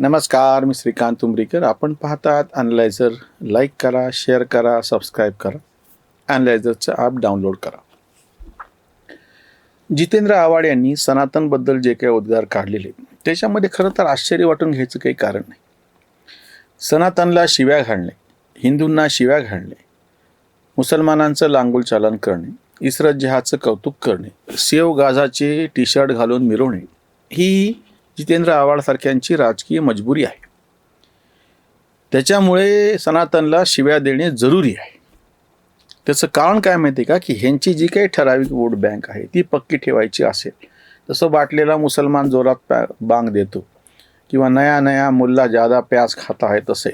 नमस्कार मी श्रीकांत उमरीकर. आपण पाहतात अनलायझर लाईक करा शेअर करा सबस्क्राईब करा. अनलायझरचं ॲप डाउनलोड करा. जितेंद्र आव्हाड यांनी सनातनबद्दल जे काही उद्गार काढलेले त्याच्यामध्ये खरं तर आश्चर्य वाटून घ्यायचं काही कारण नाही. सनातनला शिव्या घालणे हिंदूंना शिव्या घालणे मुसलमानांचं लांगोल चालन करणे इस्रत जहाचं कौतुक करणे सेव गाझाचे टी शर्ट घालून मिरवणे ही जितेंद्र आव्हाडसारख्यांची राजकीय मजबुरी आहे. त्याच्यामुळे सनातनला शिव्या देणे जरुरी आहे. त्याचं कारण काय माहिती आहे का? की ह्यांची जी काही ठराविक वोट बँक आहे ती पक्की ठेवायची असेल तसं बाटलेला मुसलमान जोरात पॅ बांग देतो. किंवा नया नया मुल्ला जादा प्याज खाता आहे तसं.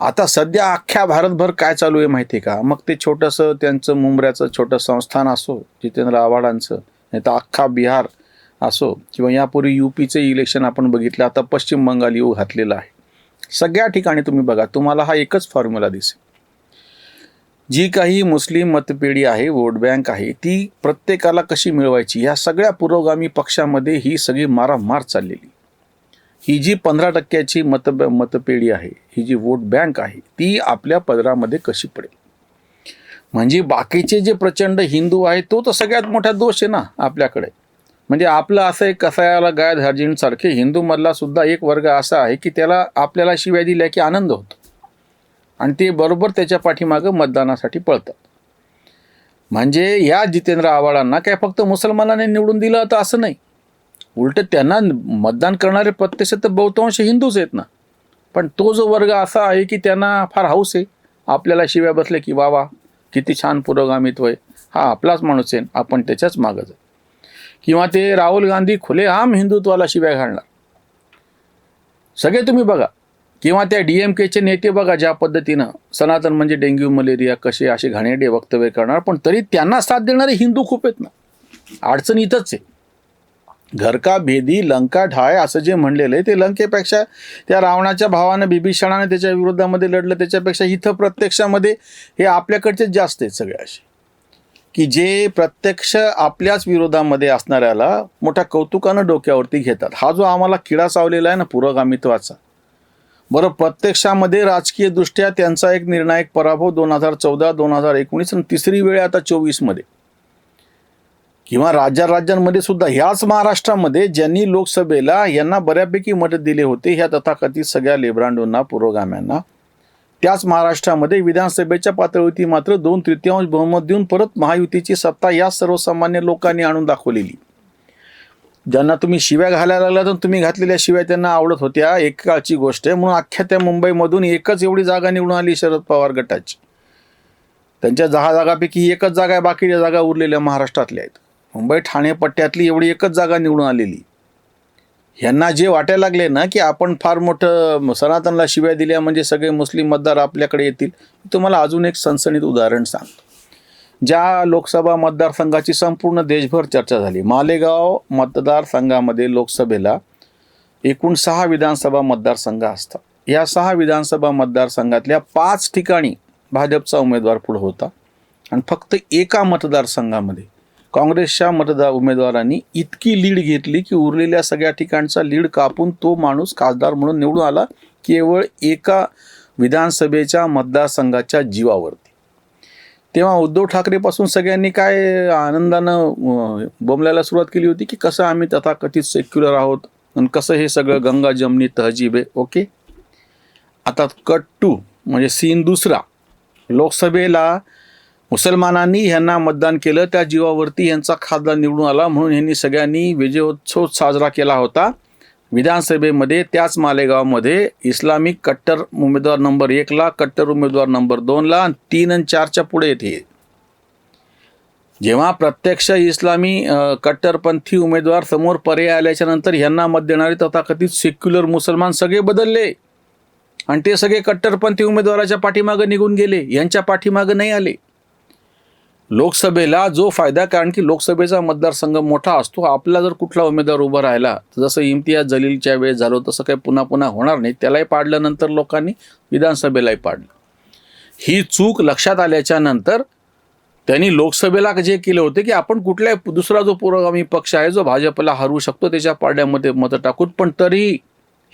आता सध्या अख्ख्या भारतभर काय चालू आहे माहिती आहे का? मग ते छोटंसं त्यांचं मुंबऱ्याचं छोटं संस्थान असो जितेंद्र आव्हाडांचं नाही तर अख्खा बिहार असो किंवा यापूर्वी यू पीचे इलेक्शन आपण बघितलं आता पश्चिम बंगाल येऊ घातलेलं आहे. सगळ्या ठिकाणी तुम्ही बघा तुम्हाला हा एकच फॉर्म्युला दिसेल. जी काही मुस्लिम मतपेढी आहे वोट बँक आहे ती प्रत्येकाला कशी मिळवायची? ह्या सगळ्या पुरोगामी पक्षामध्ये ही सगळी मारामार चाललेली. ही जी पंधरा टक्क्याची मत मतपेढी आहे ही जी वोट बँक आहे ती आपल्या पदरामध्ये कशी पडेल? म्हणजे बाकीचे जे प्रचंड हिंदू आहे तो तर सगळ्यात मोठा दोष आहे ना आपल्याकडे. म्हणजे आपलं असं एक कसायाला गाय सारखे हिंदूमधला सुद्धा एक वर्ग असा आहे की त्याला आपल्याला शिव्या दिल्या की आनंद होतो. आणि ते बरोबर त्याच्या पाठीमागं मतदानासाठी पळतात. म्हणजे या जितेंद्र आव्हाडांना काय फक्त मुसलमानाने निवडून दिलं तर असं नाही. उलट त्यांना मतदान करणारे प्रत्यक्ष तर बहुतांश हिंदूच आहेत ना. पण तो जो वर्ग असा आहे की त्यांना फार हाऊस आहे. आपल्याला शिव्या बसले की वा वा किती छान पुरोगामित्व आहे. हा आपलाच माणूस आहे आपण त्याच्याच मागं जाऊ. किंवा ते राहुल गांधी खुलेआम हिंदुत्वाला शिव्या घालणार. सगळे तुम्ही बघा. किंवा त्या डी एम केचे नेते बघा ज्या पद्धतीनं सनातन म्हणजे डेंग्यू मलेरिया कसे असे घाणेरडे वक्तव्य करणार पण तरी त्यांना साथ देणारे हिंदू खूप आहेत ना. अडचण इथंच आहे. घर का भेदी लंका ढाय असं जे म्हणलेलं आहे ते लंकेपेक्षा त्या रावणाच्या भावानं बिभीषणाने त्याच्या विरोधामध्ये लढलं त्याच्यापेक्षा इथं प्रत्यक्षामध्ये हे आपल्याकडचेच जास्त आहेत सगळे असे. की जे प्रत्यक्ष आपल्याच विरोधामध्ये असणाऱ्याला मोठ्या कौतुकानं डोक्यावरती घेतात. हा जो आम्हाला किडा चावलेला आहे ना पुरोगामित्वाचा. बरं प्रत्यक्षामध्ये राजकीयदृष्ट्या त्यांचा एक निर्णायक पराभव दोन हजार चौदा दोन हजार एकोणीस आणि तिसरी वेळ आता चोवीसमध्ये किंवा राज्या राज्यांमध्ये सुद्धा ह्याच महाराष्ट्रामध्ये ज्यांनी लोकसभेला यांना बऱ्यापैकी मदत दिले होते ह्या तथाकथित सगळ्या लेब्रांडोंना पुरोगाम्यांना त्याच महाराष्ट्रामध्ये विधानसभेच्या पातळीवरती मात्र दोन तृतीयांश बहुमत देऊन परत महायुतीची सत्ता या सर्वसामान्य लोकांनी आणून दाखवलेली. ज्यांना तुम्ही शिव्या घालायला लागला तर तुम्ही घातलेल्या शिव्या त्यांना आवडत होत्या. एक काळची गोष्ट आहे. म्हणून अख्ख्या त्या मुंबईमधून एकच एवढी जागा निवडून आली शरद पवार गटाची. त्यांच्या दहा जागापैकी एकच जागा आहे बाकीच्या जागा उरलेल्या महाराष्ट्रातल्या आहेत. मुंबई ठाणे पट्ट्यातली एवढी एकच जागा निवडून आलेली. ह्यांना जे वाटायला लागले ना की आपण फार मोठं सनातनला शिव्या दिल्या म्हणजे सगळे मुस्लिम मतदार आपल्याकडे येतील तुम्हाला अजून एक सणसणीत उदाहरण सांगतो. ज्या लोकसभा मतदारसंघाची संपूर्ण देशभर चर्चा झाली मालेगाव मतदारसंघामध्ये लोकसभेला एकूण सहा विधानसभा मतदारसंघ असतात. या सहा विधानसभा मतदारसंघातल्या पाच ठिकाणी भाजपचा उमेदवार पुढं होता आणि फक्त एका मतदारसंघामध्ये काँग्रेसच्या मतदार उमेदवारांनी इतकी लीड घेतली की उरलेल्या सगळ्या ठिकाणचा लीड कापून तो माणूस खासदार म्हणून निवडून आला केवळ एका विधानसभेच्या मतदारसंघाच्या जीवावरती. तेव्हा उद्धव ठाकरेपासून सगळ्यांनी काय आनंदानं बोंबलायला सुरुवात केली होती की कसं आम्ही तथाकथित सेक्युलर आहोत आणि कसं हे सगळं गंगा जमनी तहजीब आहे ओके? आता कट टू म्हणजे सीन दुसरा. लोकसभेला मुसलमानांनी ह्यांना मतदान केलं त्या जीवावरती यांचा खासदार निवडून आला म्हणून ह्यांनी सगळ्यांनी विजयोत्सव साजरा केला होता. विधानसभेमध्ये त्याच मालेगावमध्ये इस्लामिक कट्टर उमेदवार नंबर एकला कट्टर उमेदवार नंबर दोनला आणि तीन आणि चारच्या पुढे येते जेव्हा प्रत्यक्ष इस्लामी कट्टरपंथी उमेदवार समोर पर्याय आल्याच्यानंतर ह्यांना मत देणारे तथाकथित सेक्युलर मुसलमान सगळे बदलले. आणि ते सगळे कट्टरपंथी उमेदवाराच्या पाठीमागं निघून गेले यांच्या पाठीमागं नाही आले. लोकसभेला जो फायदा कारण की लोकसभेचा मतदारसंघ मोठा असतो आपला जर कुठला उमेदवार उभा राहिला तर जसं इम्तियाज जलीलच्या वेळेस झालं तसं काही पुन्हा पुन्हा होणार नाही. त्यालाही पाडल्यानंतर लोकांनी विधानसभेलाही पाडलं. ही चूक लक्षात आल्याच्यानंतर त्यांनी लोकसभेला जे केले होते की आपण कुठल्याही दुसरा जो पुरोगामी पक्ष आहे जो भाजपला हरवू शकतो त्याच्या पाड्यामध्ये मतं टाकून पण तरी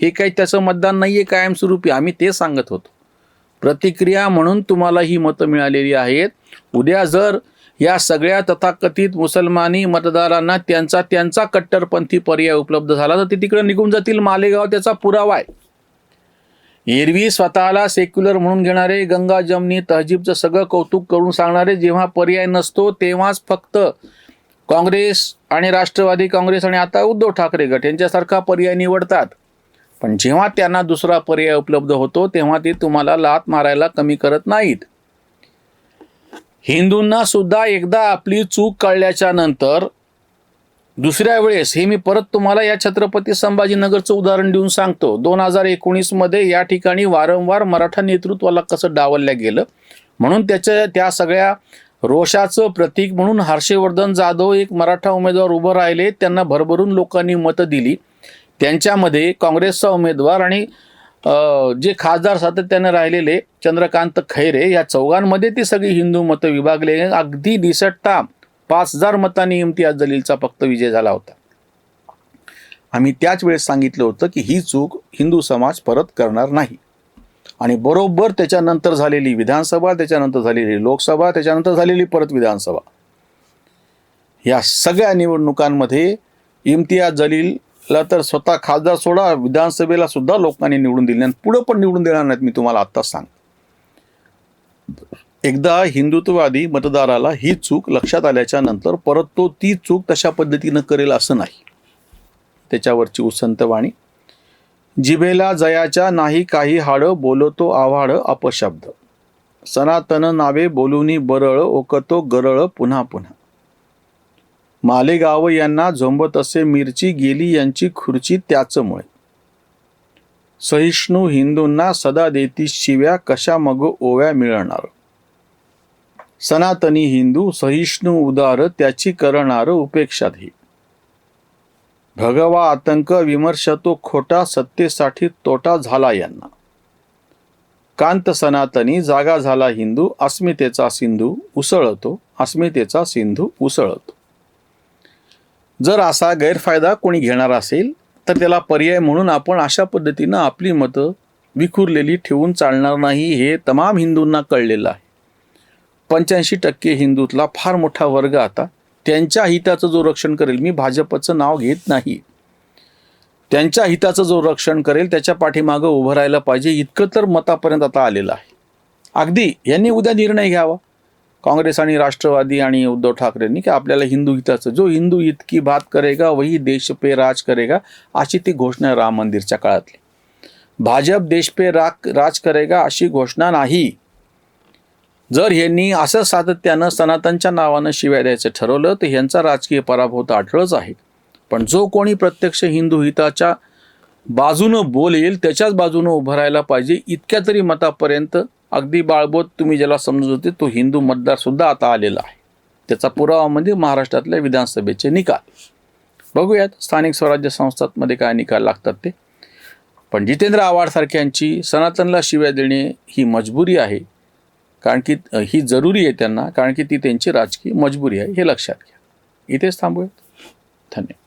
हे काही त्याचं मतदान नाही आहे कायमस्वरूपी. आम्ही ते सांगत होतो. प्रतिक्रिया म्हणून तुम्हाला ही मतं मिळालेली आहेत. उद्या जर या सगळ्या तथाकथित मुसलमानी मतदारांना त्यांचा त्यांचा कट्टरपंथी पर्याय उपलब्ध झाला तर ते तिकडे निघून जातील. मालेगाव त्याचा पुरावा आहे. एरवी स्वतःला सेक्युलर म्हणून घेणारे गंगा जमनी तहजीबचं सगळं कौतुक करून सांगणारे जेव्हा पर्याय नसतो तेव्हाच फक्त काँग्रेस आणि राष्ट्रवादी काँग्रेस आणि आता उद्धव ठाकरे गट यांच्यासारखा पर्याय निवडतात. पण जेव्हा त्यांना दुसरा पर्याय उपलब्ध होतो तेव्हा ते तुम्हाला लात मारायला कमी करत नाहीत. हिंदूंना सुद्धा एकदा आपली चूक कळल्याच्या नंतर दुसऱ्या वेळेस हे मी परत तुम्हाला या छत्रपती संभाजीनगरचं उदाहरण देऊन सांगतो. दोन हजार एकोणीसमध्ये या ठिकाणी वारंवार मराठा नेतृत्वाला कसं डावलल्या गेलं? म्हणून त्याच्या त्या सगळ्या रोषाचं प्रतीक म्हणून हर्षवर्धन जाधव एक मराठा उमेदवार उभं राहिले. त्यांना भरभरून लोकांनी मतं दिली. त्यांच्यामध्ये काँग्रेसचा उमेदवार आणि जे खासदार सातत्याने राहिलेले चंद्रकांत खैरे या चौघांमध्ये ती सगळी हिंदू मतं विभागले. अगदी दिसट्टा पाच हजार मतांनी इम्तियाज जलीलचा फक्त विजय झाला होता. आम्ही त्याच वेळेस सांगितलं होतं की ही चूक हिंदू समाज परत करणार नाही. आणि बरोबर त्याच्यानंतर झालेली विधानसभा त्याच्यानंतर झालेली लोकसभा त्याच्यानंतर झालेली परत विधानसभा. या सगळ्या निवडणुकांमध्ये इम्तियाज जलील ला तर स्वतः खासदार सोडा विधानसभेला सुद्धा लोकांनी निवडून दिले आणि पुढं पण निवडून देणार नाहीत मी तुम्हाला आत्ताच सांग. एकदा हिंदुत्ववादी मतदाराला ही चूक लक्षात आल्याच्यानंतर परत तो ती चूक तशा पद्धतीनं करेल असं नाही. त्याच्यावरची उसंत वाणी. जिभेला जयाच्या नाही काही हाडं बोलतो आव्हाड अपशब्द. सनातन नावे बोलूनी बरळ ओकतो गरळ पुन्हा पुन्हा. मालेगाव यांना झोंबत असे मिरची गेली यांची खुर्ची त्याचमुळे. सहिष्णू हिंदूंना सदा देती शिव्या कशा मग ओव्या मिळणार? सनातनी हिंदू सहिष्णू उदार त्याची करणार उपेक्षातही भगवा आतंक विमर्श तो खोटा सत्तेसाठी तोटा झाला यांना. कांत सनातनी जागा झाला हिंदू अस्मितेचा सिंधू उसळतो अस्मितेचा सिंधू उसळतो. जर असा गैरफायदा कोणी घेणार असेल तर त्याला पर्याय म्हणून आपण अशा पद्धतीनं आपली मतं विखुरलेली ठेवून चालणार नाही हे तमाम हिंदूंना कळलेलं आहे. पंच्याऐंशी टक्के हिंदूतला फार मोठा वर्ग आता त्यांच्या हिताचं जो रक्षण करेल मी भाजपचं नाव घेत नाही. त्यांच्या हिताचं जो रक्षण करेल त्याच्या पाठीमागं उभं राहायला पाहिजे इतकं तर मतापर्यंत आता आलेलं आहे. अगदी यांनी उद्या निर्णय घ्यावा. काँग्रेस आणि राष्ट्रवादी आणि उद्धव ठाकरेंनी की आपल्याला हिंदू हिताचं जो हिंदू हित की बात करेगा वही देश पे राज करेगा अशी ती घोषणा राम मंदिरच्या काळातली. भाजप देश पे राग राज करेगा अशी घोषणा नाही. जर ह्यांनी असं सातत्यानं सनातनच्या नावानं शिव्या द्यायचं ठरवलं तर ह्यांचा राजकीय पराभव तर आढळच आहे. पण जो कोणी प्रत्यक्ष हिंदू हिताच्या बाजूनं बोलेल त्याच्याच बाजूनं उभं राहायला पाहिजे इतक्या तरी मतापर्यंत अगदी बाळबोध तुम्ही ज्याला समजत होते तो हिंदू मतदारसुद्धा आता आलेला आहे. त्याचा पुरावा म्हणजे महाराष्ट्रातल्या विधानसभेचे निकाल. बघूयात स्थानिक स्वराज्य संस्थांमध्ये काय निकाल लागतात ते. पण जितेंद्र आव्हाडसारख्यांची सनातनला शिव्या देणे ही मजबुरी आहे. कारण की ही जरुरी आहे त्यांना कारण की ती त्यांची राजकीय मजबुरी आहे हे लक्षात घ्या. इथेच थांबूयात. धन्यवाद.